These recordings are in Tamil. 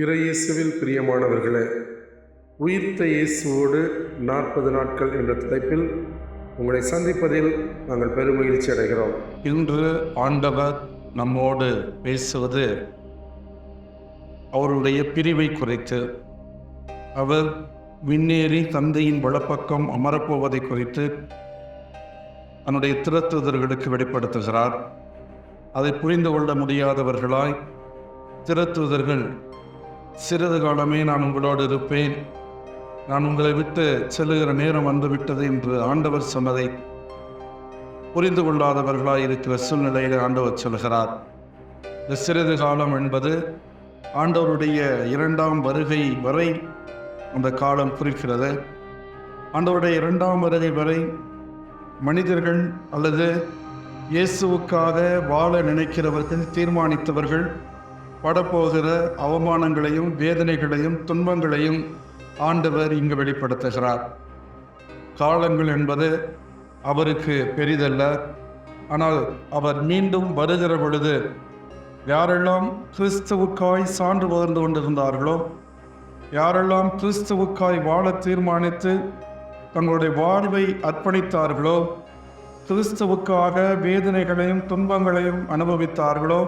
இறையேசுவில் பிரியமானவர்களே உயிர்த்த இயேசுவோடு நாற்பது நாட்கள் என்ற தலைப்பில் உங்களை சந்திப்பதில் நாங்கள் பெருமகிழ்ச்சி அடைகிறோம். இன்று ஆண்டவர் நம்மோடு பேசுவது அவருடைய பிரிவை குறித்து அவர் விண்ணேறி தந்தையின் வலப்பக்கம் அமரப்போவதை குறித்து தன்னுடைய திருத்துதர்களுக்கு வெளிப்படுத்துகிறார். அதை புரிந்து கொள்ள முடியாதவர்களாய் திருத்துதர்கள் சிறிது காலமே நான் உங்களோடு இருப்பேன். நான் உங்களை விட்டு செல்லுகிற நேரம் வந்துவிட்டது என்று ஆண்டவர் சொன்னதை புரிந்து கொள்ளாதவர்களாய் இருக்கிற சூழ்நிலையில் ஆண்டவர் சொல்கிறார் இந்த சிறிது காலம் என்பது ஆண்டவருடைய இரண்டாம் வருகை வரை அந்த காலம் குறிக்கிறது. ஆண்டவருடைய இரண்டாம் வருகை வரை மனிதர்கள் அல்லது இயேசுவுக்காக வாழ நினைக்கிறவர்கள் தீர்மானித்தவர்கள் படப்போகிற அவமானங்களையும் வேதனைகளையும் துன்பங்களையும் ஆண்டவர் இங்கு வெளிப்படுத்துகிறார். காலங்கள் என்பது அவருக்கு பெரிதல்ல. ஆனால் அவர் மீண்டும் வருகிற பொழுது யாரெல்லாம் கிறிஸ்துவுக்காய் சான்று பகிர்ந்து கொண்டிருந்தார்களோ யாரெல்லாம் கிறிஸ்துவுக்காய் வாழ தீர்மானித்து தங்களுடைய வாழ்வை அர்ப்பணித்தார்களோ கிறிஸ்துவுக்காக வேதனைகளையும் துன்பங்களையும் அனுபவித்தார்களோ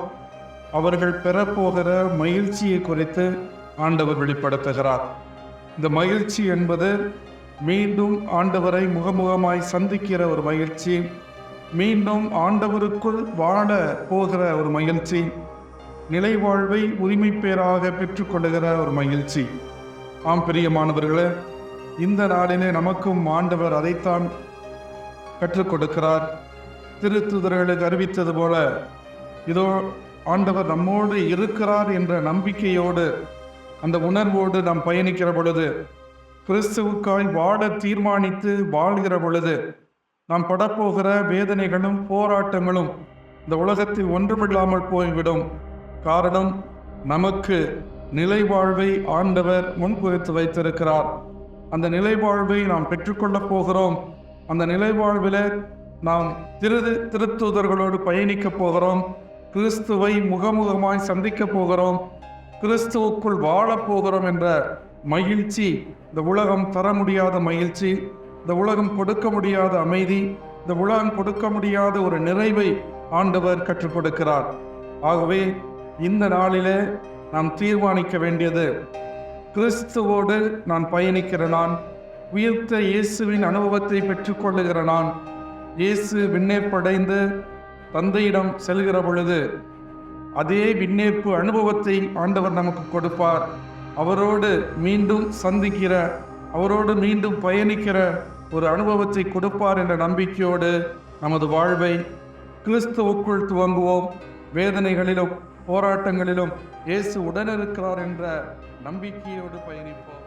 அவர்கள் பெறப்போகிற மகிழ்ச்சியை குறித்து ஆண்டவர் வெளிப்படுத்துகிறார். இந்த மகிழ்ச்சி என்பது மீண்டும் ஆண்டவரை முகமுகமாய் சந்திக்கிற ஒரு மகிழ்ச்சி. மீண்டும் ஆண்டவருக்குள் வாழ போகிற ஒரு மகிழ்ச்சி. நிலை வாழ்வை உரிமை பேராக பெற்றுக்கொள்கிற ஒரு மகிழ்ச்சி. ஆம் பிரியமானவர்களே இந்த நாளிலே நமக்கும் ஆண்டவர் அதைத்தான் கற்றுக் கொடுக்கிறார். திருத்துதர்களுக்கு அறிவித்தது போல இதோ ஆண்டவர் நம்மோடு இருக்கிறார் என்ற நம்பிக்கையோடு அந்த உணர்வோடு நாம் பயணிக்கிற பொழுது கிறிஸ்துவுக்காய் வாட தீர்மானித்து வாழ்கிற பொழுது நாம் படப்போகிற வேதனைகளும் போராட்டங்களும் இந்த உலகத்தில் ஒன்றுமில்லாமல் போய்விடும். காரணம் நமக்கு நிலை வாழ்வை ஆண்டவர் முன்குறித்து வைத்திருக்கிறார். அந்த நிலை வாழ்வை நாம் பெற்றுக்கொள்ளப் போகிறோம். அந்த நிலை வாழ்வில் நாம் திரு திருத்தூதர்களோடு பயணிக்கப் போகிறோம். கிறிஸ்துவை முகமுகமாய் சந்திக்கப் போகிறோம். கிறிஸ்துவுக்குள் வாழப் போகிறோம் என்ற மகிழ்ச்சி இந்த உலகம் தர முடியாத மகிழ்ச்சி இந்த உலகம் கொடுக்க முடியாத அமைதி இந்த உலகம் கொடுக்க முடியாத ஒரு நிறைவை ஆண்டவர் கற்றுக் கொடுக்கிறார். ஆகவே இந்த நாளிலே நாம் தீர்மானிக்க வேண்டியது கிறிஸ்துவோடு நான் பயணிக்கிற நான் உயிர்த்த இயேசுவின் அனுபவத்தை பெற்றுக்கொள்ளுகிற நான் இயேசு விண்ணேற்படைந்து தந்தையிடம் செல்கிற பொழுது அதே விண்ணேற்பு அனுபவத்தை ஆண்டவர் நமக்கு கொடுப்பார். அவரோடு மீண்டும் சந்திக்கிற அவரோடு மீண்டும் பயணிக்கிற ஒரு அனுபவத்தை கொடுப்பார் என்ற நம்பிக்கையோடு நமது வாழ்வை கிறிஸ்துவுக்குள் துவங்குவோம். வேதனைகளிலும் போராட்டங்களிலும் இயேசு உடனிருக்கிறார் என்ற நம்பிக்கையோடு பயணிப்போம்.